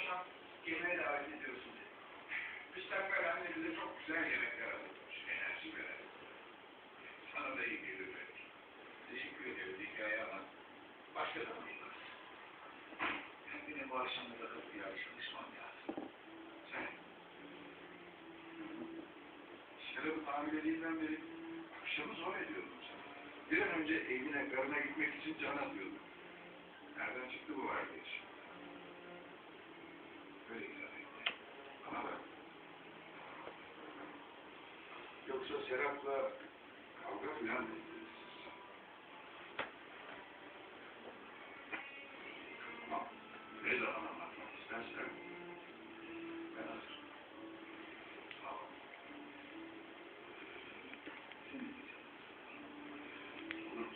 akşam yemeğe davet ediyorsun dedi. Müstakbel anne bize çok güzel yemekler hazırlamış. Enerji veren. Sana da iyi gelir belki. Teşekkür ederim. Hikaye ama başka da mıyız? Kendine bu akşamda da bir yarışmışman lazım. Sen. Şarap hamileliğinden beri akşamı zor ediyordum sana. Bir an önce evine, karına gitmek için can atıyordum. Serap'la kavga filan? Tamam. Ne zaman anlatmak istersen ben hazırım. Sağ ol.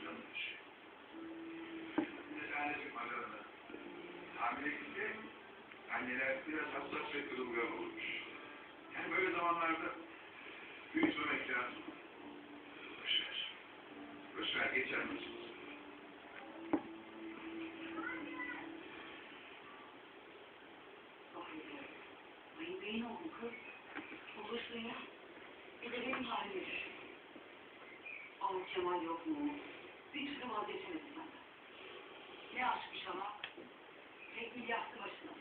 Canım. Bir şey. Bir de tanecik makarna. Hamilelikte anneler biraz hassas ve kırılgan olmuş. Yani böyle zamanlarda lazım. Boşver. Boşver geçer nasıl? Ay beyin oldum kız. Olursun ya. Yok mu? Bir türlü vazgeçemedi senden. Ne aşkmış ama. Tek bir başına.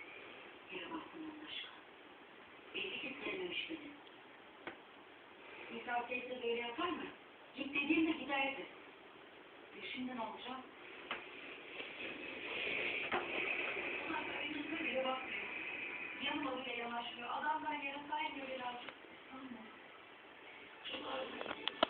Yere baktım onun aşkına. Belli ki sevmemiş. Teyze böyle yapar mı? Git dediğimde giderdi. Ya şimdi ne olacak? Ulan önümüzde bile bakmıyor. Yanıma bile yanaşmıyor. Adamdan